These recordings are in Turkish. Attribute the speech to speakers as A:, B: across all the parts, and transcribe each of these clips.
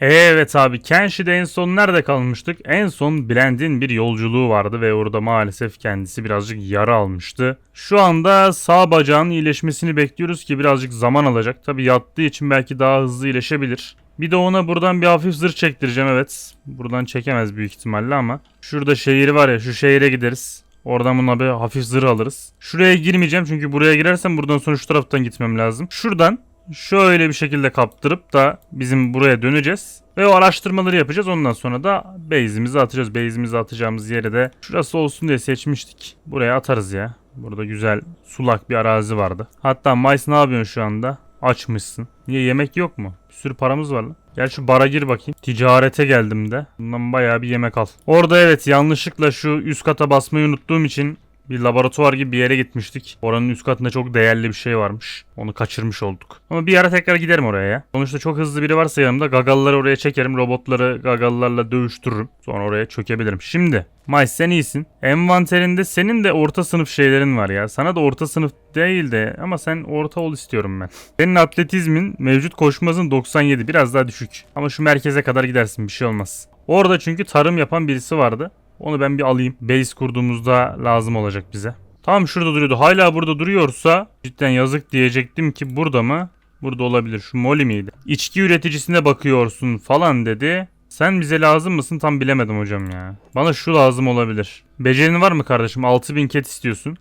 A: Evet abi Kenshi'de en son nerede kalmıştık? En son Blend'in bir yolculuğu vardı ve orada maalesef kendisi birazcık yara almıştı. Şu anda sağ bacağının iyileşmesini bekliyoruz ki birazcık zaman alacak. Tabi yattığı için belki daha hızlı iyileşebilir. Bir de ona buradan bir hafif zırh çektireceğim evet. Buradan çekemez büyük ihtimalle ama. Şurada şehir var ya şu şehire gideriz. Oradan buna bir hafif zırh alırız. Şuraya girmeyeceğim çünkü buraya girersem buradan sonra şu taraftan gitmem lazım. Şuradan şöyle bir şekilde kaptırıp da bizim buraya döneceğiz. Ve o araştırmaları yapacağız. Ondan sonra da base'imizi atacağız. Base'imizi atacağımız yere de şurası olsun diye seçmiştik. Buraya atarız ya. Burada güzel sulak bir arazi vardı. Hatta Mice ne yapıyorsun şu anda? Açmışsın. Niye yemek yok mu? Bir sürü paramız var lan. Gel şu bara gir bakayım. Ticarete geldim de. Bundan bayağı bir yemek al. Orada evet yanlışlıkla şu üst kata basmayı unuttuğum için bir laboratuvar gibi bir yere gitmiştik. Oranın üst katında çok değerli bir şey varmış. Onu kaçırmış olduk. Ama bir ara tekrar giderim oraya ya. Sonuçta çok hızlı biri varsa yanımda gagalıları oraya çekerim. Robotları gagalılarla dövüştürürüm. Sonra oraya çökebilirim. Şimdi Mice sen iyisin. Envanterinde senin de orta sınıf şeylerin var ya. Sana da orta sınıf değil de ama sen orta ol istiyorum ben. Senin atletizmin mevcut koşmazın 97 biraz daha düşük. Ama şu merkeze kadar gidersin bir şey olmaz. Orada çünkü tarım yapan birisi vardı. Onu ben bir alayım. Base kurduğumuzda lazım olacak bize. Tamam şurada duruyordu. Hala burada duruyorsa cidden yazık diyecektim ki burada mı? Burada olabilir. Şu Molly miydi? İçki üreticisine bakıyorsun falan dedi. Sen bize lazım mısın tam bilemedim hocam ya. Bana şu lazım olabilir. Becerin var mı kardeşim? 6000 ket istiyorsun.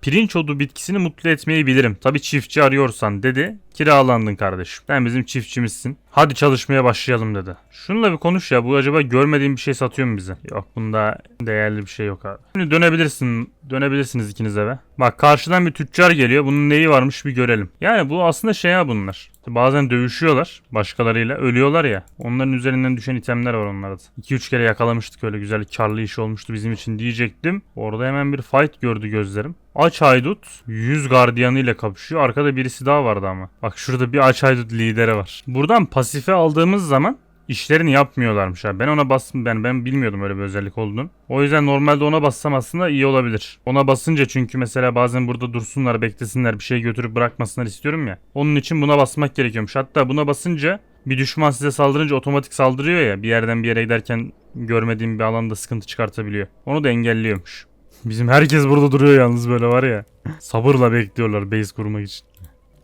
A: Pirinç odu bitkisini mutlu etmeyi bilirim. Tabi çiftçi arıyorsan dedi. Kiralandın kardeşim. Sen bizim çiftçimizsin. Hadi çalışmaya başlayalım dedi. Şununla bir konuş ya. Bu acaba görmediğim bir şey satıyor mu bize? Yok bunda değerli bir şey yok abi. Şimdi dönebilirsin. Dönebilirsiniz ikiniz eve. Bak karşıdan bir tüccar geliyor. Bunun neyi varmış bir görelim. Yani bu aslında şey ya bunlar. Bazen dövüşüyorlar başkalarıyla. Ölüyorlar ya. Onların üzerinden düşen itemler var onlarda. 2-3 kere yakalamıştık öyle güzel karlı iş olmuştu bizim için diyecektim. Orada hemen bir fight gördü gözlerim. Aç haydut 100 gardiyanı ile kapışıyor. Arkada birisi daha vardı ama. Bak şurada bir aç haydut lideri var. Buradan pasife aldığımız zaman işlerini yapmıyorlarmış abi. Ben ona bastım ben ben bilmiyordum öyle bir özellik olduğunu. O yüzden normalde ona bassam aslında iyi olabilir. Ona basınca çünkü mesela bazen burada dursunlar, beklesinler, bir şey götürüp bırakmasınlar istiyorum ya. Onun için buna basmak gerekiyormuş. Hatta buna basınca bir düşman size saldırınca otomatik saldırıyor ya. Bir yerden bir yere giderken görmediğim bir alanda sıkıntı çıkartabiliyor. Onu da engelliyormuş. Bizim herkes burada duruyor yalnız böyle var ya. Sabırla bekliyorlar base kurmak için.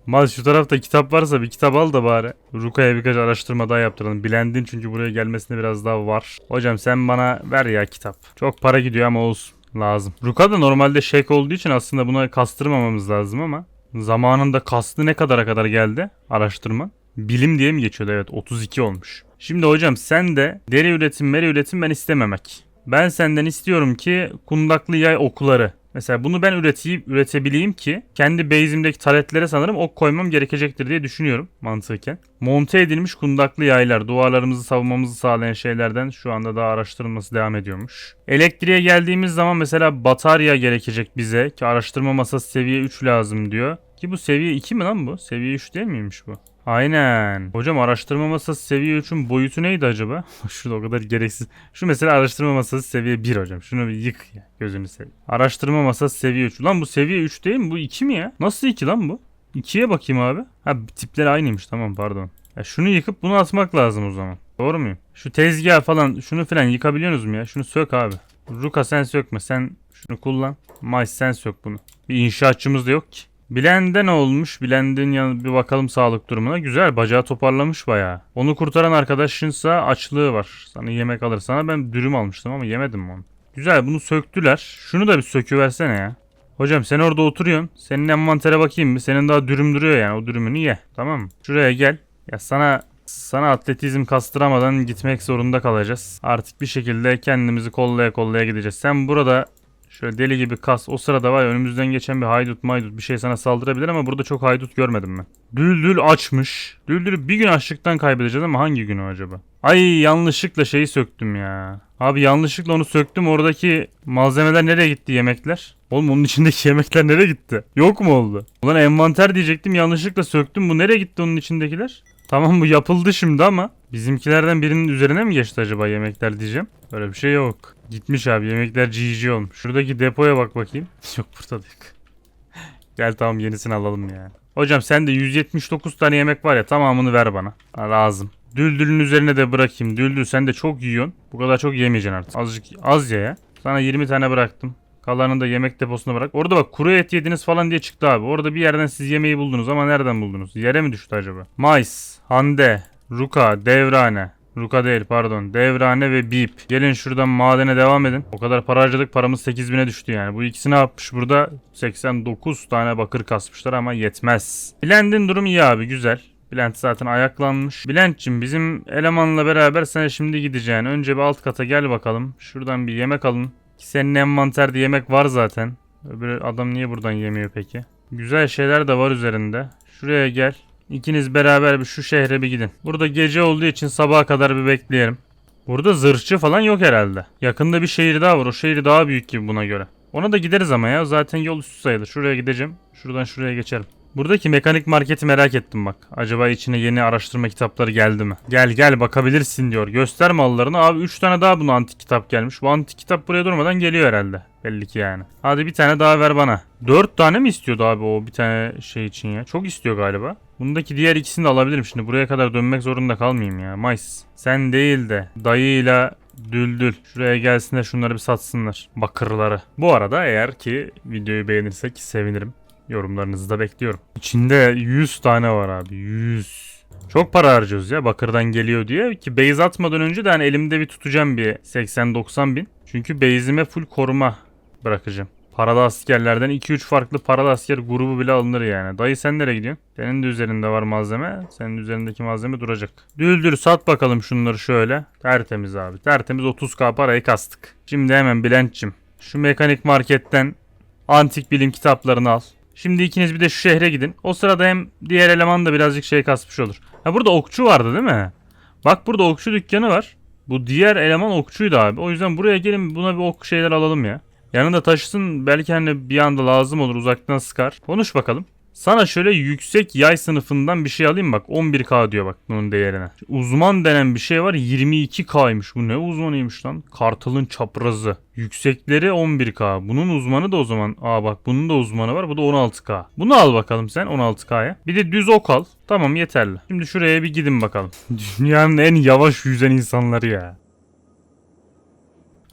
A: Mal şu tarafta kitap varsa bir kitap al da bari. Ruka'ya birkaç araştırma daha yaptıralım. Bilendin çünkü buraya gelmesine biraz daha var. Hocam sen bana ver ya kitap. Çok para gidiyor ama olsun. Lazım. Ruka da normalde şek olduğu için aslında buna kastırmamamız lazım ama zamanında kastı ne kadara kadar geldi araştırma? Bilim diye mi geçiyordu? Evet 32 olmuş. Şimdi hocam sen de deri üretim, meri üretim ben istememek. Ben senden istiyorum ki kundaklı yay okları. Mesela bunu ben üreteyim, üretebileyim ki kendi base'imdeki taletlere sanırım ok koymam gerekecektir diye düşünüyorum mantıken. Monte edilmiş kundaklı yaylar duvarlarımızı savunmamızı sağlayan şeylerden şu anda daha araştırılması devam ediyormuş. Elektriğe geldiğimiz zaman mesela batarya gerekecek bize ki araştırma masası seviye 3 lazım diyor. Ki bu seviye 2 mi lan bu? Seviye 3 değil miymiş bu? Aynen. Hocam araştırma masası seviye 3'ün boyutu neydi acaba? Şurada o kadar gereksiz. Şu mesela araştırma masası seviye 1 hocam. Şunu bir yık ya. Gözünü seveyim. Araştırma masası seviye 3. Lan bu seviye 3 değil mi? Bu 2 mi ya? Nasıl 2 lan bu? 2'ye bakayım abi. Ha tipleri aynıymış tamam pardon. Ya şunu yıkıp bunu atmak lazım o zaman. Doğru muyum? Şu tezgah falan şunu falan yıkabiliyorsunuz mu ya? Şunu sök abi. Ruka sen sökme. Sen şunu kullan. Mice sen sök bunu. Bir inşaatçımız da yok ki. Blend'e ne olmuş? Blend'in yanı bir bakalım sağlık durumuna. Güzel bacağı toparlamış bayağı. Onu kurtaran arkadaşınsa açlığı var. Sana yemek alır. Sana ben dürüm almıştım ama yemedim onu. Güzel bunu söktüler. Şunu da bir söküversene ya. Hocam sen orada oturuyorsun. Senin envantere bakayım mı? Senin daha dürüm duruyor yani. O dürümünü ye. Tamam mı? Şuraya gel. Ya sana sana atletizm kastıramadan gitmek zorunda kalacağız. Artık bir şekilde kendimizi kollaya kollaya gideceğiz. Sen burada Şöyle deli gibi kas. O sırada var ya önümüzden geçen bir haydut maydut bir şey sana saldırabilir ama burada çok haydut görmedim ben. Düldül açmış. Düldül'ü bir gün açlıktan kaybedeceğiz ama hangi günü acaba? Ay yanlışlıkla şeyi söktüm ya. Abi yanlışlıkla onu söktüm. Oradaki malzemeler nereye gitti yemekler? Oğlum onun içindeki yemekler nereye gitti? Yok mu oldu? Ulan envanter diyecektim yanlışlıkla söktüm. Bu nereye gitti onun içindekiler? Tamam bu yapıldı şimdi ama bizimkilerden birinin üzerine mi geçti acaba yemekler diyeceğim. Böyle bir şey yok. Gitmiş abi yemekler GG olmuş. Şuradaki depoya bak bakayım. Yok burada da yok. Gel tamam yenisini alalım ya. Hocam sende 179 tane yemek var ya tamamını ver bana. Ha, lazım. Düldülün üzerine de bırakayım. Düldül sen de çok yiyorsun. Bu kadar çok yemeyeceksin artık. Azıcık az ye ya. Sana 20 tane bıraktım. Kalanını da yemek deposuna bırak. Orada bak kuru et yediniz falan diye çıktı abi. Orada bir yerden siz yemeği buldunuz ama nereden buldunuz? Yere mi düştü acaba? Mais, Hande, Ruka, Devrane. Ruka değil pardon. Devrane ve Bip. Gelin şuradan madene devam edin. O kadar para harcadık paramız 8000'e düştü yani. Bu ikisi ne yapmış burada? 89 tane bakır kasmışlar ama yetmez. Blend'in durumu iyi abi güzel. Bülent zaten ayaklanmış. Bülent'cim bizim elemanla beraber sen şimdi gideceksin. Önce bir alt kata gel bakalım. Şuradan bir yemek alın. Ki senin envanterde yemek var zaten. Öbür adam niye buradan yemiyor peki? Güzel şeyler de var üzerinde. Şuraya gel. İkiniz beraber bir şu şehre bir gidin. Burada gece olduğu için sabaha kadar bir bekleyelim. Burada zırhçı falan yok herhalde. Yakında bir şehir daha var. O şehir daha büyük gibi buna göre. Ona da gideriz ama ya. Zaten yol üstü sayılır. Şuraya gideceğim. Şuradan şuraya geçerim. Buradaki mekanik marketi merak ettim bak. Acaba içine yeni araştırma kitapları geldi mi? Gel gel bakabilirsin diyor. Göster mallarını. Abi 3 tane daha buna antik kitap gelmiş. Bu antik kitap buraya durmadan geliyor herhalde. Belli ki yani. Hadi bir tane daha ver bana. 4 tane mi istiyordu abi o bir tane şey için ya? Çok istiyor galiba. Bundaki diğer ikisini de alabilirim şimdi. Buraya kadar dönmek zorunda kalmayayım ya. Mais. Sen değil de dayıyla Düldül. Şuraya gelsin de şunları bir satsınlar. Bakırları. Bu arada eğer ki videoyu beğenirsek sevinirim. Yorumlarınızı da bekliyorum. İçinde 100 tane var abi. 100. Çok para harcıyoruz ya bakırdan geliyor diye ki base atmadan önce de hani elimde bir tutacağım bir 80-90 bin. Çünkü base'ime full koruma bırakacağım. Paralı askerlerden 2-3 farklı paralı asker grubu bile alınır yani. Dayı sen nereye gidiyorsun? Senin de üzerinde var malzeme. Senin üzerindeki malzeme duracak. Düldür sat bakalım şunları şöyle. Tertemiz abi. Tertemiz 30k parayı kastık. Şimdi hemen Bülent'cim. Şu mekanik marketten antik bilim kitaplarını al. Şimdi ikiniz bir de şu şehre gidin. O sırada hem diğer eleman da birazcık şey kasmış olur. Ha burada okçu vardı değil mi? Bak burada okçu dükkanı var. Bu diğer eleman okçuydu abi. O yüzden buraya gelin buna bir ok şeyler alalım ya. Yanında taşısın belki hani bir anda lazım olur uzaktan sıkar. Konuş bakalım. Sana şöyle yüksek yay sınıfından bir şey alayım bak 11k diyor bak bunun değerine. Uzman denen bir şey var 22k'ymış bu ne uzmanıymış lan. Kartalın çaprazı. Yüksekleri 11k. Bunun uzmanı da o zaman. Aa bak bunun da uzmanı var bu da 16k. Bunu al bakalım sen 16k'ya. Bir de düz ok al. Tamam yeterli. Şimdi şuraya bir gidin bakalım. Dünyanın en yavaş yüzen insanları ya.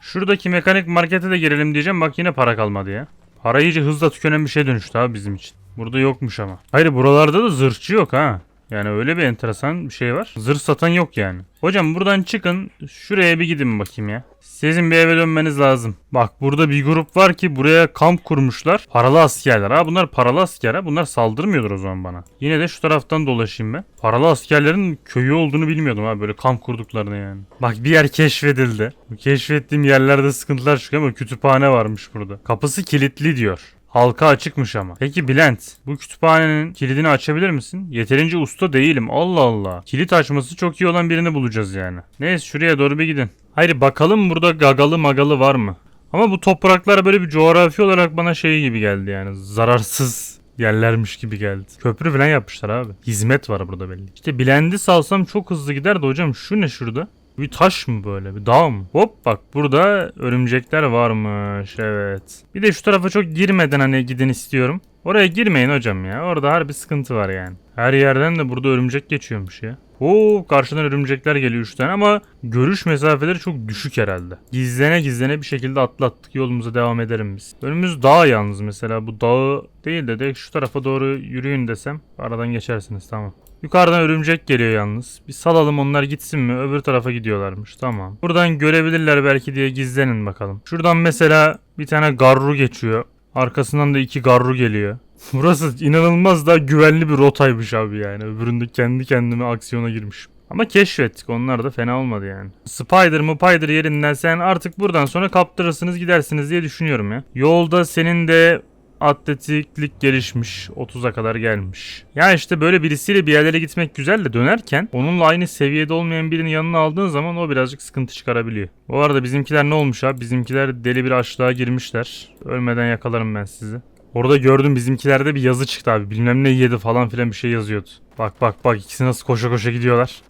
A: Şuradaki mekanik markete de girelim diyeceğim. Bak yine para kalmadı ya. Para iyice hızla tükenen bir şey dönüştü abi bizim için. Burada yokmuş ama. Hayır buralarda da zırhçı yok ha. Yani öyle bir enteresan bir şey var. Zırh satan yok yani. Hocam buradan çıkın. Şuraya bir gidin bakayım ya. Sizin bir eve dönmeniz lazım. Bak burada bir grup var ki buraya kamp kurmuşlar. Paralı askerler. Ha bunlar paralı asker ha. Bunlar saldırmıyordur o zaman bana. Yine de şu taraftan dolaşayım ben. Paralı askerlerin köyü olduğunu bilmiyordum ha. Böyle kamp kurduklarını yani. Bak bir yer keşfedildi. Bu keşfettiğim yerlerde sıkıntılar çıkıyor ama kütüphane varmış burada. Kapısı kilitli diyor. Halka açıkmış ama. Peki Bülent, bu kütüphanenin kilidini açabilir misin? Yeterince usta değilim. Allah Allah. Kilit açması çok iyi olan birini bulacağız yani. Neyse şuraya doğru bir gidin. Hayır bakalım burada gagalı magalı var mı? Ama bu topraklar böyle bir coğrafi olarak bana şey gibi geldi yani. Zararsız yerlermiş gibi geldi. Köprü falan yapmışlar abi. Hizmet var burada belli. İşte Blend'i salsam çok hızlı gider de hocam şu ne şurada? Bir taş mı böyle? Bir dağ mı? Hop bak burada örümcekler varmış. Evet. Bir de şu tarafa çok girmeden hani gidin istiyorum. Oraya girmeyin hocam ya. Orada harbi sıkıntı var yani. Her yerden de burada örümcek geçiyormuş ya. Oo karşıdan örümcekler geliyor 3 tane ama görüş mesafeleri çok düşük herhalde. Gizlene gizlene bir şekilde atlattık yolumuza devam edelim biz. Önümüz dağ yalnız mesela bu dağı değil de direkt şu tarafa doğru yürüyün desem aradan geçersiniz tamam. Yukarıdan örümcek geliyor yalnız. Bir salalım onlar gitsin mi? Öbür tarafa gidiyorlarmış. Tamam. Buradan görebilirler belki diye gizlenin bakalım. Şuradan mesela bir tane garru geçiyor. Arkasından da iki garru geliyor. Burası inanılmaz da güvenli bir rotaymış abi yani. Öbüründe kendi kendime aksiyona girmiş. Ama keşfettik onlar da fena olmadı yani. Spider mı Spider yerinden sen artık buradan sonra kaptırırsınız gidersiniz diye düşünüyorum ya. Yolda senin de atletiklik gelişmiş. 30'a kadar gelmiş. Ya işte böyle birisiyle bir yerlere gitmek güzel de dönerken onunla aynı seviyede olmayan birinin yanına aldığın zaman o birazcık sıkıntı çıkarabiliyor. Bu arada bizimkiler ne olmuş abi? Bizimkiler deli bir açlığa girmişler. Ölmeden yakalarım ben sizi. Orada gördüm bizimkilerde bir yazı çıktı abi. Bilmem ne yedi falan filan bir şey yazıyordu. Bak bak bak ikisi nasıl koşa koşa gidiyorlar.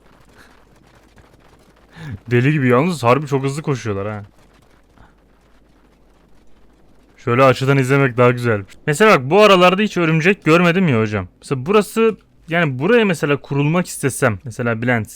A: Deli gibi yalnız harbi çok hızlı koşuyorlar ha. Şöyle açıdan izlemek daha güzel. Mesela bak bu aralarda hiç örümcek görmedim ya hocam. Mesela burası yani buraya mesela kurulmak istesem mesela Bülent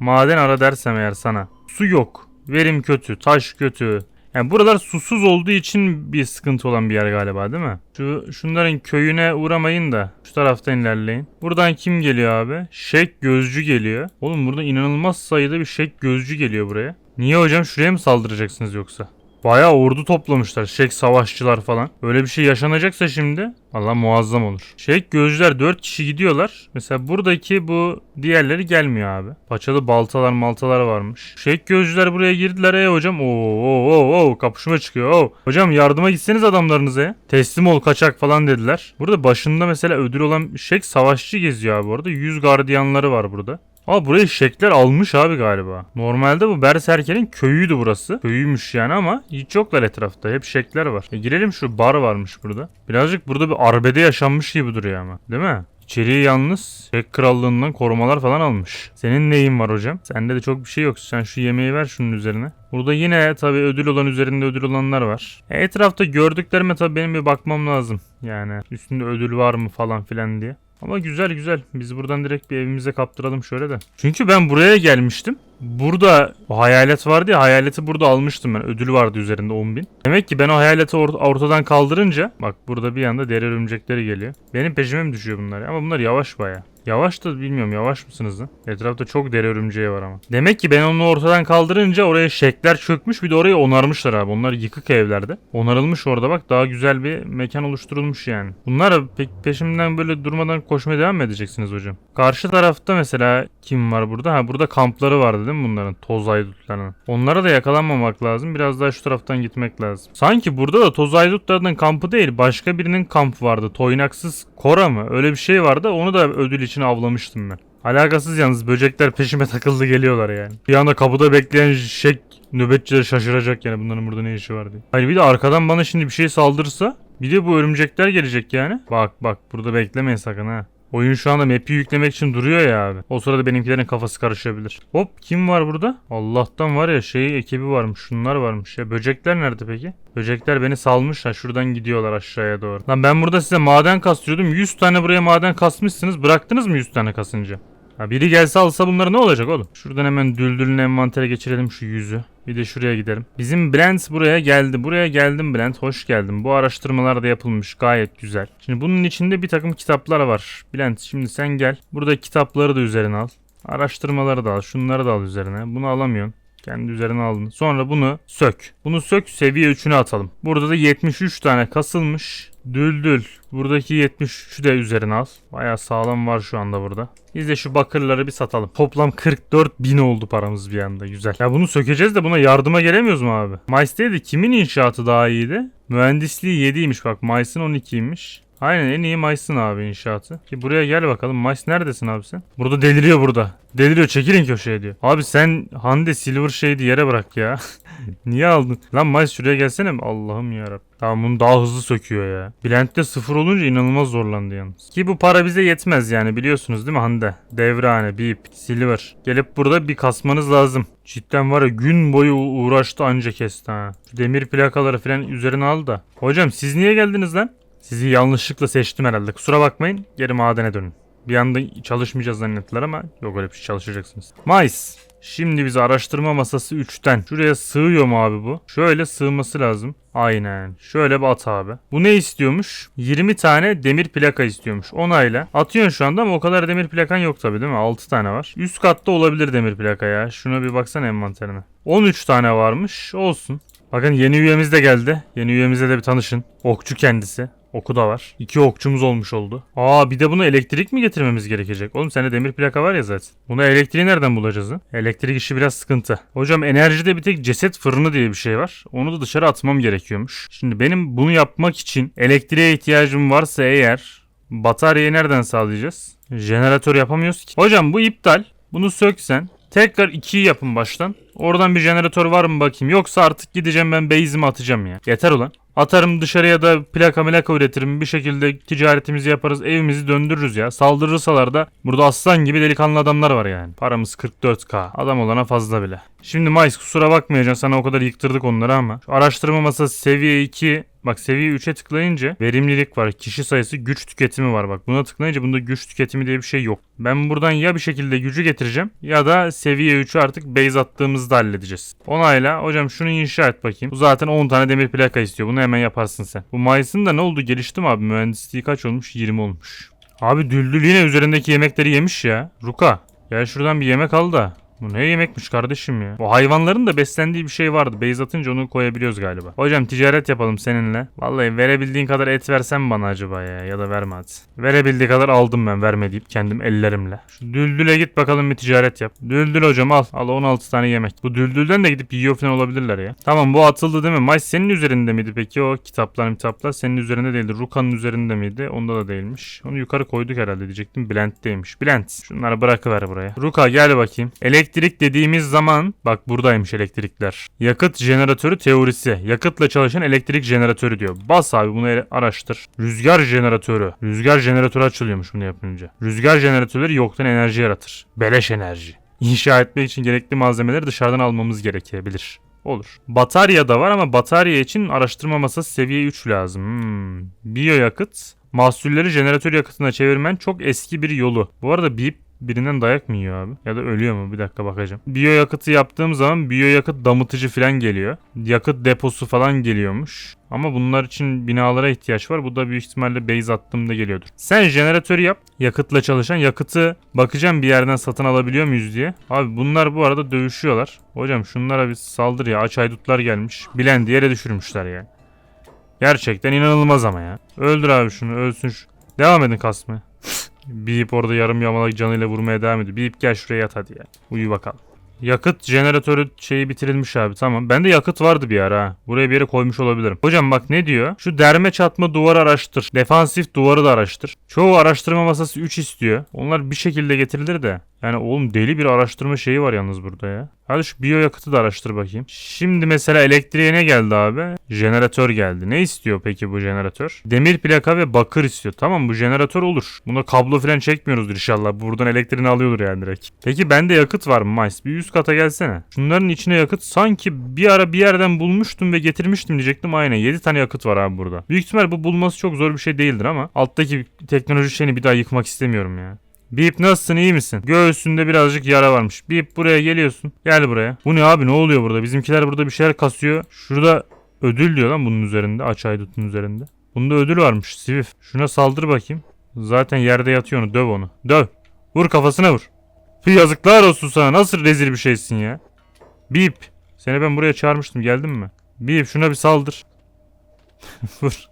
A: Maden ara dersem eğer sana. Su yok. Verim kötü. Taş kötü. Yani buralar susuz olduğu için bir sıkıntı olan bir yer galiba değil mi? Şu şunların köyüne uğramayın da şu taraftan ilerleyin. Buradan kim geliyor abi? Şek gözcü geliyor. Oğlum burada inanılmaz sayıda bir şek gözcü geliyor buraya. Niye hocam şuraya mı saldıracaksınız yoksa? Bayağı ordu toplamışlar. Şek savaşçılar falan. Öyle bir şey yaşanacaksa şimdi Allah muazzam olur. Şek gözcüler 4 kişi gidiyorlar. Mesela buradaki bu diğerleri gelmiyor abi. Paçalı baltalar maltalar varmış. Şek gözcüler buraya girdiler. E hocam oo oo oo oo kapışma çıkıyor. Oo. Hocam yardıma gitseniz adamlarınıza. Teslim ol kaçak falan dediler. Burada başında mesela ödül olan şek savaşçı geziyor abi orada. 100 gardiyanları var burada. Aa burayı şekler almış abi galiba. Normalde bu Berserker'in köyüydü burası. Köyüymüş yani ama hiç yoklar etrafta. Hep şekler var. E girelim şu bar varmış burada. Birazcık burada bir arbede yaşanmış gibi duruyor ama. Değil mi? İçeriği yalnız Şek krallığından korumalar falan almış. Senin neyin var hocam? Sende de çok bir şey yok. Sen şu yemeği ver şunun üzerine. Burada yine tabi ödül olan üzerinde ödül olanlar var. E, etrafta gördüklerime tabi benim bir bakmam lazım. Yani üstünde ödül var mı falan filan diye. Ama güzel güzel. Biz buradan direkt bir evimize kaptıralım şöyle de. Çünkü ben buraya gelmiştim. Burada o hayalet vardı ya hayaleti burada almıştım ben. Ödül vardı üzerinde 10.000. Demek ki ben o hayaleti or- ortadan kaldırınca bak burada bir anda deri örümcekleri geliyor. Benim peşime mi düşüyor bunlar ya? Ama bunlar yavaş baya. Yavaş da bilmiyorum yavaş mısınız lan? Etrafta çok deri örümceği var ama. Demek ki ben onu ortadan kaldırınca oraya şekler çökmüş bir de orayı onarmışlar abi. Onlar yıkık evlerde. Onarılmış orada bak daha güzel bir mekan oluşturulmuş yani. Bunlar pek peşimden böyle durmadan koşmaya devam mı edeceksiniz hocam? Karşı tarafta mesela kim var burada? Ha burada kampları vardı değil mi bunların? Toz aydutlarının. Onlara da yakalanmamak lazım. Biraz daha şu taraftan gitmek lazım. Sanki burada da toz aydutlarının kampı değil başka birinin kampı vardı. Toynaksız Kora mı? Öyle bir şey vardı. Onu da ödül için avlamıştım ben. Alakasız yalnız böcekler peşime takıldı geliyorlar yani. Bir anda kapıda bekleyen şek nöbetçiler şaşıracak yani bunların burada ne işi var diye. Hayır bir de arkadan bana şimdi bir şey saldırırsa bir de bu örümcekler gelecek yani. Bak bak burada beklemeyin sakın ha. Oyun şu anda map'i yüklemek için duruyor ya abi. O sırada benimkilerin kafası karışabilir. Hop kim var burada? Allah'tan var ya şey ekibi varmış. Şunlar varmış ya. Böcekler nerede peki? Böcekler beni salmış ha. Şuradan gidiyorlar aşağıya doğru. Lan ben burada size maden kastırıyordum. 100 tane buraya maden kasmışsınız. Bıraktınız mı 100 tane kasınca? Ha biri gelse alsa bunları ne olacak oğlum? Şuradan hemen düldülün envantere geçirelim şu yüzü. Bir de şuraya gidelim. Bizim Brent buraya geldi. Buraya geldim Brent. Hoş geldin. Bu araştırmalar da yapılmış. Gayet güzel. Şimdi bunun içinde bir takım kitaplar var. Brent şimdi sen gel. Burada kitapları da üzerine al. Araştırmaları da al. Şunları da al üzerine. Bunu alamıyorsun. Kendi üzerine aldın. Sonra bunu sök. Bunu sök seviye 3'üne atalım. Burada da 73 tane kasılmış. Düldül. Buradaki 73'ü de üzerine al. Baya sağlam var şu anda burada. Biz de şu bakırları bir satalım. Toplam 44 bin oldu paramız bir anda. Güzel. Ya bunu sökeceğiz de buna yardıma gelemiyoruz mu abi? Mice'deydi. Kimin inşaatı daha iyiydi? Mühendisliği 7'ymiş bak. Mice'ın 12'ymiş. Aynen en iyi Mice'ın abi inşaatı. Ki buraya gel bakalım. Mice neredesin abi sen? Burada deliriyor burada. Deliriyor çekilin köşeye diyor. Abi sen Hande Silver şeydi yere bırak ya. Niye aldın? Lan Mice şuraya gelsene mi? Allah'ım yarabbim. Tamam bunu daha hızlı söküyor ya. Blend'de sıfır olunca inanılmaz zorlandı yalnız. Ki bu para bize yetmez yani biliyorsunuz değil mi Hande? Devrane, Beep, Silver. Gelip burada bir kasmanız lazım. Cidden var ya gün boyu uğraştı anca kesti ha. Demir plakaları falan üzerine al da. Hocam siz niye geldiniz lan? Sizi yanlışlıkla seçtim herhalde. Kusura bakmayın. Geri madene dönün. Bir anda çalışmayacağız zannettiler ama yok öyle bir şey çalışacaksınız. Mice. Şimdi bize araştırma masası 3'ten. Şuraya sığıyor mu abi bu? Şöyle sığması lazım. Aynen. Şöyle bir at abi. Bu ne istiyormuş? 20 tane demir plaka istiyormuş. Onayla. Atıyorsun şu anda ama o kadar demir plakan yok tabi değil mi? 6 tane var. Üst katta olabilir demir plaka ya. Şuna bir baksana envanterine. 13 tane varmış. Olsun. Bakın yeni üyemiz de geldi. Yeni üyemize de bir tanışın. Okçu kendisi. Oku da var. İki okçumuz olmuş oldu. Aa bir de bunu elektrik mi getirmemiz gerekecek? Oğlum sende demir plaka var ya zaten. Buna elektriği nereden bulacağız lan? Elektrik işi biraz sıkıntı. Hocam enerjide bir tek ceset fırını diye bir şey var. Onu da dışarı atmam gerekiyormuş. Şimdi benim bunu yapmak için elektriğe ihtiyacım varsa eğer bataryayı nereden sağlayacağız? Jeneratör yapamıyoruz ki. Hocam bu iptal. Bunu söksen. Tekrar 2'yi yapın baştan. Oradan bir jeneratör var mı bakayım. Yoksa artık gideceğim ben base'imi atacağım ya. Yeter ulan. Atarım dışarıya da plaka milaka üretirim. Bir şekilde ticaretimizi yaparız. Evimizi döndürürüz ya. Saldırırsalar da burada aslan gibi delikanlı adamlar var yani. Paramız 44k. Adam olana fazla bile. Şimdi Mice kusura bakmayacaksın. Sana o kadar yıktırdık onları ama. Şu araştırma masası seviye 2 bak seviye 3'e tıklayınca verimlilik var. Kişi sayısı güç tüketimi var bak. Buna tıklayınca bunda güç tüketimi diye bir şey yok. Ben buradan ya bir şekilde gücü getireceğim ya da seviye 3'ü artık base attığımızda halledeceğiz. Onayla. Hocam şunu inşa et bakayım. Bu zaten 10 tane demir plaka istiyor. Bunu hemen yaparsın sen. Bu Mayıs'ın da ne oldu? Gelişti mi abi? Mühendisliği kaç olmuş? 20 olmuş. Abi Düldül yine üzerindeki yemekleri yemiş ya. Ruka. Gel şuradan bir yemek al da. Bu ne yemekmiş kardeşim ya? Bu hayvanların da beslendiği bir şey vardı. Beyz atınca onu koyabiliyoruz galiba. Hocam ticaret yapalım seninle. Vallahi verebildiğin kadar et versen bana acaba ya. Ya da verme hadi. Verebildiği kadar aldım ben verme deyip kendim ellerimle. Şu düldüle git bakalım bir ticaret yap. Düldül hocam al. Al 16 tane yemek. Bu düldülden de gidip yiyor falan olabilirler ya. Tamam bu atıldı değil mi? May senin üzerinde miydi peki o kitaplar kitaplar? Senin üzerinde değildi. Ruka'nın üzerinde miydi? Onda da değilmiş. Onu yukarı koyduk herhalde diyecektim. Blend'deymiş. Blend. Şunları bırakıver buraya. Ruka gel bakayım. Elektrik dediğimiz zaman bak buradaymış elektrikler. Yakıt jeneratörü teorisi. Yakıtla çalışan elektrik jeneratörü diyor. Bas abi bunu araştır. Rüzgar jeneratörü. Rüzgar jeneratörü açılıyormuş bunu yapınca. Rüzgar jeneratörleri yoktan enerji yaratır. Beleş enerji. İnşa etmek için gerekli malzemeleri dışarıdan almamız gerekebilir. Olur. Batarya da var ama batarya için araştırma masası seviye 3 lazım. Hmm. Biyoyakıt. Mahsulleri jeneratör yakıtına çevirmen çok eski bir yolu. Bu arada bip birinden dayak mı yiyor abi? Ya da ölüyor mu? Bir dakika bakacağım. Biyoyakıtı yaptığım zaman biyoyakıt damıtıcı falan geliyor. Yakıt deposu falan geliyormuş. Ama bunlar için binalara ihtiyaç var. Bu da büyük ihtimalle base attığımda geliyordur. Sen jeneratör yap. Yakıtla çalışan. Yakıtı bakacağım bir yerden satın alabiliyor muyuz diye. Abi bunlar bu arada dövüşüyorlar. Hocam şunlara bir saldır ya. Aç haydutlar gelmiş. Bilen yere düşürmüşler ya. Gerçekten inanılmaz ama ya. Öldür abi şunu. Ölsün şu. Devam edin kasmaya. Bip orada yarım yamalak canıyla vurmaya devam ediyor. Bip gel şuraya yat hadi ya. Uyu bakalım. Yakıt jeneratörü şeyi bitirilmiş abi tamam. Bende yakıt vardı bir ara ha. Buraya bir yere koymuş olabilirim. Hocam bak ne diyor? Şu derme çatma duvarı araştır. Defansif duvarı da araştır. Çoğu araştırma masası 3 istiyor. Onlar bir şekilde getirilir de. Yani oğlum deli bir araştırma şeyi var yalnız burada ya. Hadi şu biyoyakıtı da araştır bakayım. Şimdi mesela elektriğe ne geldi abi? Jeneratör geldi. Ne istiyor peki bu jeneratör? Demir plaka ve bakır istiyor. Tamam bu jeneratör olur. Buna kablo falan çekmiyoruzdur inşallah. Buradan elektriğini alıyordur yani direkt. Peki bende yakıt var mı Mice? Bir üst kata gelsene. Şunların içine yakıt sanki bir ara bir yerden bulmuştum ve getirmiştim diyecektim. Aynen 7 tane yakıt var abi burada. Büyük ihtimal bu bulması çok zor bir şey değildir ama alttaki teknoloji şeyini bir daha yıkmak istemiyorum ya. Bip nasılsın iyi misin? Göğsünde birazcık yara varmış. Bip buraya geliyorsun. Gel buraya. Bu ne abi ne oluyor burada? Bizimkiler burada bir şeyler kasıyor. Şurada ödül diyor lan bunun üzerinde. Aç haydutun üzerinde. Bunda ödül varmış Sivif. Şuna saldır bakayım. Zaten yerde yatıyor onu. Döv onu. Döv. Vur kafasına vur. Yazıklar olsun sana. Nasıl rezil bir şeysin ya. Bip. Seni ben buraya çağırmıştım. Geldin mi? Bip şuna bir saldır. vur.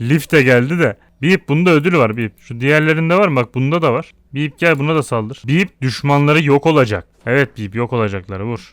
A: Lift de geldi de. Bip bunda ödül var Bip. Şu diğerlerinde var mı? Bak bunda da var. Bip gel buna da saldır. Bip düşmanları yok olacak. Evet Bip yok olacaklar vur.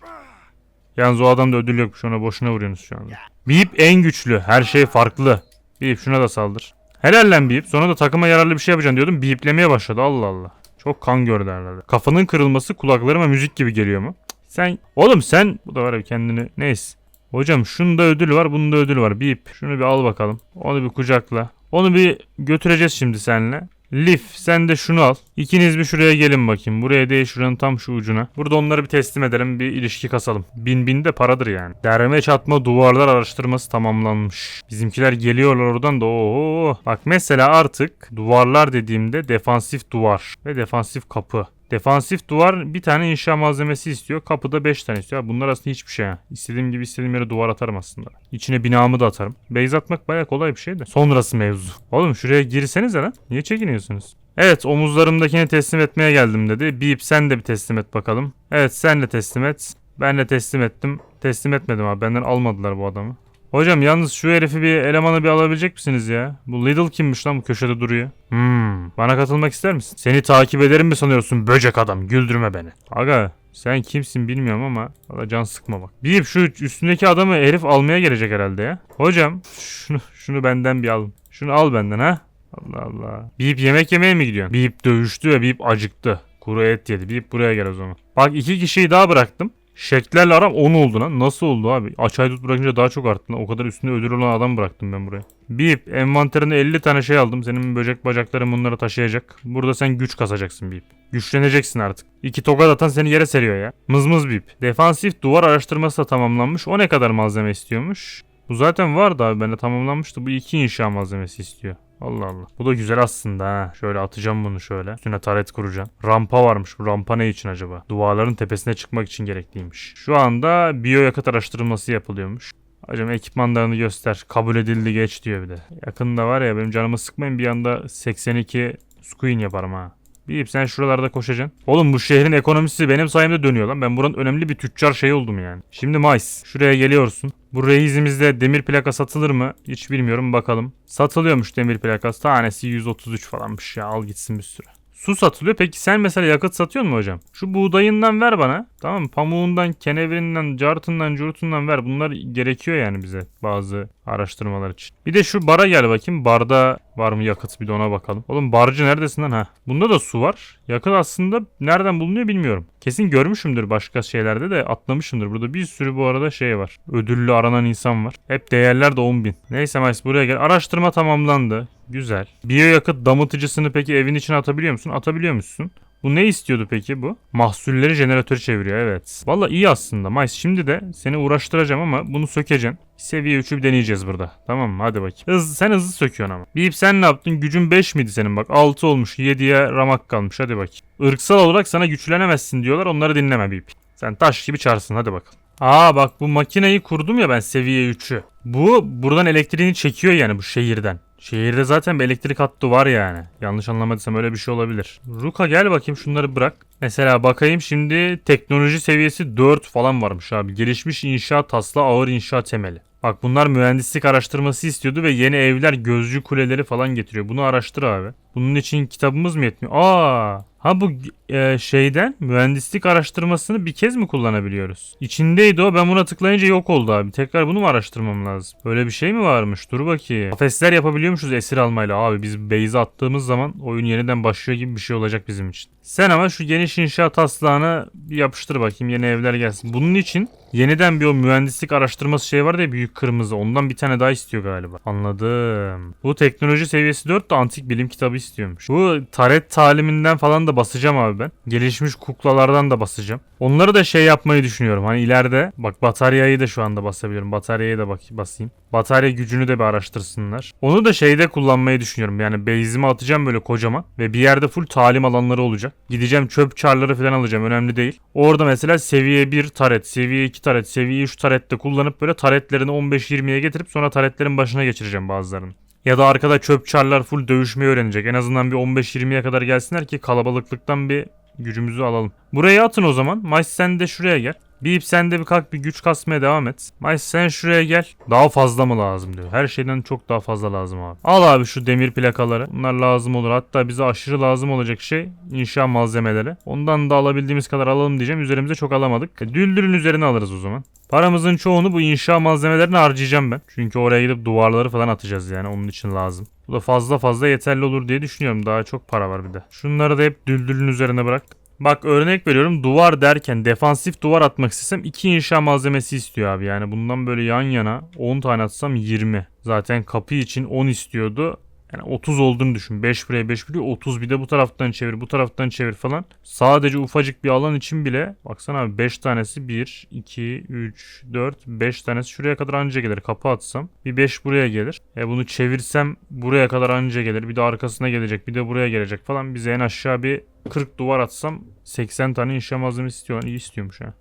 A: Yalnız o adamda ödül yokmuş ona boşuna vuruyorsunuz şu anda. Bip en güçlü. Her şey farklı. Bip şuna da saldır. Helal lan Bip. Sonra da takıma yararlı bir şey yapacaksın diyordum. Biplemeye başladı Allah Allah. Çok kan gördü herhalde. Kafanın kırılması kulaklarıma müzik gibi geliyor mu? Sen oğlum sen bu da var ya kendini neyse. Hocam şunda ödül var bunda ödül var. Bip şunu bir al bakalım. Onu bir kucakla. Onu bir götüreceğiz şimdi seninle. Lif sen de şunu al. İkiniz bir şuraya gelin bakayım. Buraya değil şuranın tam şu ucuna. Burada onları bir teslim edelim bir ilişki kasalım. Bin bin de paradır yani. Derme çatma duvarlar araştırması tamamlanmış. Bizimkiler geliyorlar oradan da ooo. Bak mesela artık duvarlar dediğimde defansif duvar ve defansif kapı. Defansif duvar bir tane inşa malzemesi istiyor. Kapıda 5 tane istiyor. Bunlar aslında hiçbir şey. İstediğim gibi istediğim yere duvar atarım aslında. İçine binamı da atarım. Base atmak baya kolay bir şey de. Sonrası mevzu. Oğlum şuraya girsenize lan. Niye çekiniyorsunuz? Evet omuzlarımdakini teslim etmeye geldim dedi. Bip sen de bir teslim et bakalım. Evet sen de teslim et. Ben de teslim ettim. Teslim etmedim abi. Benden almadılar bu adamı. Hocam yalnız şu herifi bir elemanı bir alabilecek misiniz ya? Bu Lidl kimmiş lan bu köşede duruyor? Hmm. Bana katılmak ister misin? Seni takip ederim mi sanıyorsun böcek adam? Güldürme beni. Aga sen kimsin bilmiyorum ama valla can sıkma bak. Bip şu üstündeki adamı herif almaya gelecek herhalde ya. Hocam şunu şunu benden bir alın. Şunu al benden ha. Allah Allah. Bip yemek yemeye mi gidiyorsun? Bip dövüştü ve Bip acıktı. Kuru et yedi. Bip buraya gel o zaman. Bak iki kişiyi daha bıraktım. Şeklerle aram 10 oldu lan. Nasıl oldu abi? Aç haydut bırakınca daha çok arttı. O kadar üstünde ödül olan adam bıraktım ben buraya. Bip envanterine 50 tane şey aldım. Senin böcek bacakların bunları taşıyacak. Burada sen güç kasacaksın Bip. Güçleneceksin artık. İki tokat atan seni yere seriyor ya. Mızmız Bip. Defansif duvar araştırması da tamamlanmış. O ne kadar malzeme istiyormuş? Bu zaten vardı abi bende tamamlanmıştı. Bu iki inşa malzemesi istiyor. Allah Allah. Bu da güzel aslında ha. Şöyle atacağım bunu şöyle. Üstüne taret kuracağım. Rampa varmış. Bu rampa ne için acaba? Duvarların tepesine çıkmak için gerekliymiş. Şu anda biyoyakıt araştırması yapılıyormuş. Hocam ekipmanlarını göster. Kabul edildi geç diyor bir de. Yakında var ya benim canımı sıkmayın bir anda 82 squeen yaparım ha. Bilip sen şuralarda koşacaksın. Oğlum bu şehrin ekonomisi benim sayemde dönüyor lan. Ben buranın önemli bir tüccar şey oldum yani. Şimdi Mice şuraya geliyorsun. Bu reisimizde demir plaka satılır mı? Hiç bilmiyorum bakalım. Satılıyormuş demir plakası. Tanesi 133 falanmış ya al gitsin bir sürü. Su satılıyor. Peki sen mesela yakıt satıyor mu hocam? Şu buğdayından ver bana. Tamam? Pamuğundan, kenevirinden, cartından, curtundan ver. Bunlar gerekiyor yani bize bazı araştırmalar için. Bir de şu bara gel bakayım. Barda var mı yakıt bir de ona bakalım. Oğlum barcı neredesin lan ha? Bunda da su var. Yakıt aslında nereden bulunuyor bilmiyorum. Kesin görmüşümdür başka şeylerde de atlamışımdır. Burada bir sürü bu arada şey var. Ödüllü aranan insan var. Hep değerler de 10.000. Neyse Mice buraya gel. Araştırma tamamlandı. Güzel. Biyoyakıt damıtıcısını peki evin içine atabiliyor musun? Atabiliyor musun? Bu ne istiyordu peki bu? Mahsulleri jeneratör çeviriyor evet. Valla iyi aslında Mice. Şimdi de seni uğraştıracağım ama bunu sökeceksin. Seviye 3'ü bir deneyeceğiz burada. Tamam mı? Hadi bakayım. Hız, sen hızlı söküyorsun ama. Bip sen ne yaptın? Gücün 5 miydi senin bak? 6 olmuş. 7'ye ramak kalmış. Hadi bakayım. Irksal olarak sana güçlenemezsin diyorlar. Onları dinleme Bip. Sen taş gibi çarsın. Hadi bakalım. Aa bak bu makineyi kurdum ya ben seviye 3'ü. Bu buradan elektriğini çekiyor yani bu şehirden. Şehirde zaten bir elektrik hattı var yani. Yanlış anlamadıysam öyle bir şey olabilir. Ruka gel bakayım şunları bırak. Mesela bakayım şimdi teknoloji seviyesi 4 falan varmış abi. Gelişmiş inşaat tasla ağır inşaat temeli. Bak bunlar mühendislik araştırması istiyordu ve yeni evler gözcü kuleleri falan getiriyor. Bunu araştır abi. Bunun için kitabımız mı yetmiyor? Aa, ha bu e, şeyden mühendislik araştırmasını bir kez mi kullanabiliyoruz? İçindeydi o. Ben buna tıklayınca yok oldu abi. Tekrar bunu mu araştırmam lazım? Böyle bir şey mi varmış? Dur bakayım. Kafesler yapabiliyormuşuz esir almayla. Abi biz base'e attığımız zaman oyun yeniden başlıyor gibi bir şey olacak bizim için. Sen ama şu geniş inşaat taslağına bir yapıştır bakayım. Yeni evler gelsin. Bunun için yeniden bir o mühendislik araştırması şey var ya büyük kırmızı. Ondan bir tane daha istiyor galiba. Anladım. Bu teknoloji seviyesi 4 de antik bilim kitabı istiyormuş. Bu taret taliminden falan da basacağım abi ben. Gelişmiş kuklalardan da basacağım. Onları da şey yapmayı düşünüyorum. Hani ileride bak bataryayı da şu anda basabiliyorum. Bataryayı da bak basayım. Batarya gücünü de bir araştırsınlar. Onu da şeyde kullanmayı düşünüyorum. Yani base'ime atacağım böyle kocaman ve bir yerde full talim alanları olacak. Gideceğim çöp çarları falan alacağım. Önemli değil. Orada mesela seviye 1 taret, seviye 2 taret, seviye 3 tarette kullanıp böyle taretlerini 15-20'ye getirip sonra taretlerin başına geçireceğim bazılarını. Ya da arkada çöp çarlar full dövüşmeyi öğrenecek. En azından bir 15-20'ye kadar gelsinler ki kalabalıklıktan bir gücümüzü alalım. Buraya atın o zaman. Mice sen de şuraya gel. Bip sen de bir kalk bir güç kasmaya devam et. Mice sen şuraya gel. Daha fazla mı lazım diyor. Her şeyden çok daha fazla lazım abi. Al abi şu demir plakaları. Bunlar lazım olur. Hatta bize aşırı lazım olacak şey inşa malzemeleri. Ondan da alabildiğimiz kadar alalım diyeceğim. Üzerimize çok alamadık. E, Düldülün üzerine alırız o zaman. Paramızın çoğunu bu inşa malzemelerini harcayacağım ben. Çünkü oraya gidip duvarları falan atacağız yani onun için lazım. Bu da fazla fazla yeterli olur diye düşünüyorum. Daha çok para var bir de. Şunları da hep düldülün üzerine bırak. Bak örnek veriyorum duvar derken defansif duvar atmak istesem 2 inşa malzemesi istiyor abi. Yani bundan böyle yan yana 10 tane atsam 20. Zaten kapı için 10 istiyordu. Yani 30 olduğunu düşün. 5 buraya 5 buraya 30 bir de bu taraftan çevir bu taraftan çevir falan. Sadece ufacık bir alan için bile baksana abi 5 tanesi 1, 2, 3, 4, 5 tanesi şuraya kadar anca gelir. Kapı atsam bir 5 buraya gelir. E bunu çevirsem buraya kadar anca gelir. Bir de arkasına gelecek bir de buraya gelecek falan. Bize en aşağı bir 40 duvar atsam 80 tane inşa malzemesi istiyor. İyi istiyormuş ha.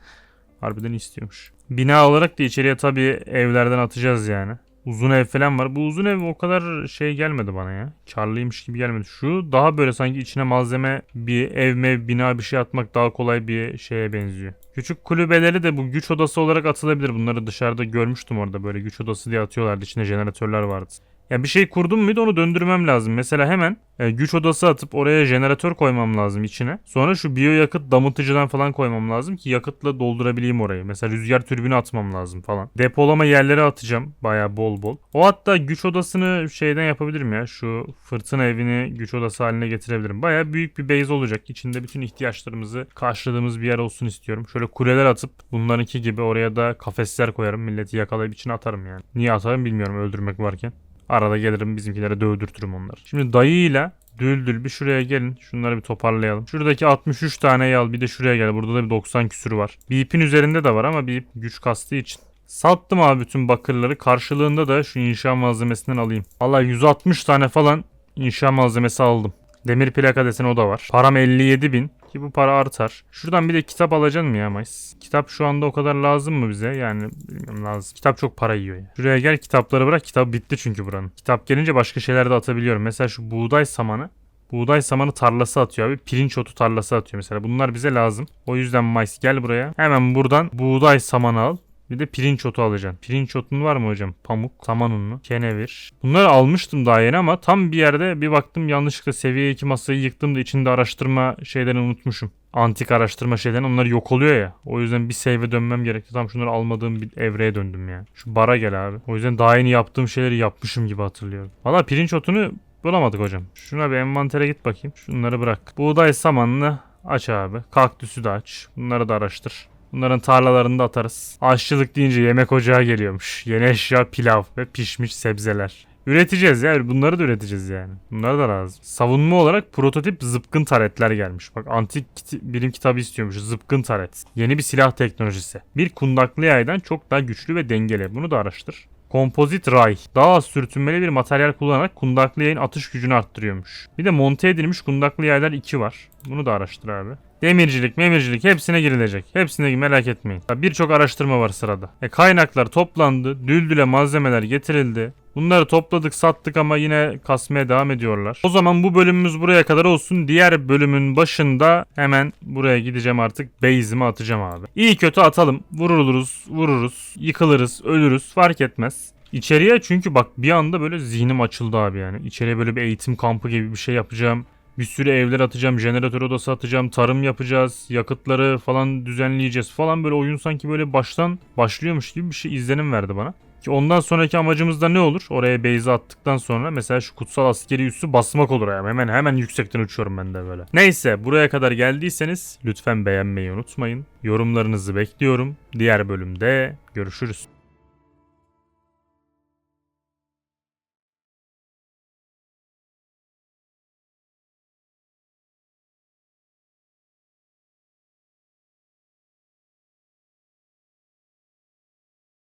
A: Harbiden istiyormuş. Bina olarak da içeriye tabii evlerden atacağız yani. Uzun ev falan var. Bu uzun ev o kadar şey gelmedi bana ya. Karlıymış gibi gelmedi. Şu daha böyle sanki içine malzeme bir ev mev bina bir şey atmak daha kolay bir şeye benziyor. Küçük kulübeleri de bu güç odası olarak atılabilir. Bunları dışarıda görmüştüm orada böyle güç odası diye atıyorlardı. İçinde jeneratörler vardı. Ya bir şey kurdum muydu onu döndürmem lazım. Mesela hemen e, güç odası atıp oraya jeneratör koymam lazım içine. Sonra şu biyoyakıt damıtıcıdan falan koymam lazım ki yakıtla doldurabileyim orayı. Mesela rüzgar türbünü atmam lazım falan. Depolama yerleri atacağım baya bol bol. O hatta güç odasını şeyden yapabilirim ya. Şu fırtına evini güç odası haline getirebilirim. Baya büyük bir base olacak. İçinde bütün ihtiyaçlarımızı karşıladığımız bir yer olsun istiyorum. Şöyle kuleler atıp bunlarınki gibi oraya da kafesler koyarım. Milleti yakalayıp içine atarım yani. Niye atarım bilmiyorum öldürmek varken. Arada gelirim bizimkilere dövdürtürüm onları. Şimdi dayıyla Düldül bir şuraya gelin. Şunları bir toparlayalım. Şuradaki 63 tane al. Bir de şuraya gel. Burada da bir 90 küsürü var. Bir ipin üzerinde de var ama ip güç kastığı için. Sattım abi bütün bakırları. Karşılığında da şu inşa malzemesinden alayım. Valla 160 tane falan inşa malzemesi aldım. Demir plaka deseni o da var. Param 57 bin. Ki bu para artar. Şuradan bir de kitap alacaksın mı ya Mayıs? Kitap şu anda o kadar lazım mı bize? Yani bilmiyorum lazım. Kitap çok para yiyor ya. Şuraya gel kitapları bırak. Kitap bitti çünkü buranın. Kitap gelince başka şeyler de atabiliyorum. Mesela şu buğday samanı. Buğday samanı tarlası atıyor abi. Pirinç otu tarlası atıyor mesela. Bunlar bize lazım. O yüzden Mayıs gel buraya. Hemen buradan buğday samanı al. Bir de pirinç otu alacaksın. Pirinç otun var mı hocam? Pamuk, saman unlu, kenevir. Bunları almıştım daha yeni ama tam bir yerde bir baktım yanlışlıkla seviye 2 masayı yıktım da içinde araştırma şeylerini unutmuşum. Antik araştırma şeylerini onlar yok oluyor ya. O yüzden bir save'e dönmem gerekti. Tam şunları almadığım bir evreye döndüm ya. Şu bara gel abi. O yüzden daha yeni yaptığım şeyleri yapmışım gibi hatırlıyorum. Valla pirinç otunu bulamadık hocam. Şuna bir envantere git bakayım. Şunları bırak. Buğday samanını aç abi. Kaktüsü de aç. Bunları da araştır. Bunların tarlalarını da atarız. Aşçılık deyince yemek ocağı geliyormuş. Yeni eşya pilav ve pişmiş sebzeler. Üreteceğiz ya. Bunları da üreteceğiz yani. Bunları da lazım. Savunma olarak prototip zıpkın taretler gelmiş. Bak antik kiti- bilim kitabı istiyormuş. Zıpkın taret. Yeni bir silah teknolojisi. Bir kundaklı yaydan çok daha güçlü ve dengeli. Bunu da araştır. Kompozit ray. Daha az sürtünmeli bir materyal kullanarak kundaklı yayın atış gücünü arttırıyormuş. Bir de monte edilmiş kundaklı yaylar 2 var. Bunu da araştır abi. Demircilik, memircilik hepsine girilecek. Hepsine merak etmeyin. Birçok araştırma var sırada. E kaynaklar toplandı, düldüle malzemeler getirildi. Bunları topladık sattık ama yine kasmaya devam ediyorlar. O zaman bu bölümümüz buraya kadar olsun. Diğer bölümün başında hemen buraya gideceğim artık. Base'imi atacağım abi. İyi kötü atalım. Vuruluruz, vururuz, yıkılırız, ölürüz fark etmez. İçeriye çünkü bak bir anda böyle zihnim açıldı abi yani. İçeriye böyle bir eğitim kampı gibi bir şey yapacağım. Bir sürü evler atacağım, jeneratör odası atacağım, tarım yapacağız, yakıtları falan düzenleyeceğiz falan böyle oyun sanki böyle baştan başlıyormuş gibi bir şey izlenim verdi bana. Ki ondan sonraki amacımız da ne olur? Oraya base'i attıktan sonra mesela şu kutsal askeri üssü basmak olur yani. Hemen hemen yüksekten uçuyorum ben de böyle. Neyse buraya kadar geldiyseniz lütfen beğenmeyi unutmayın. Yorumlarınızı bekliyorum. Diğer bölümde görüşürüz.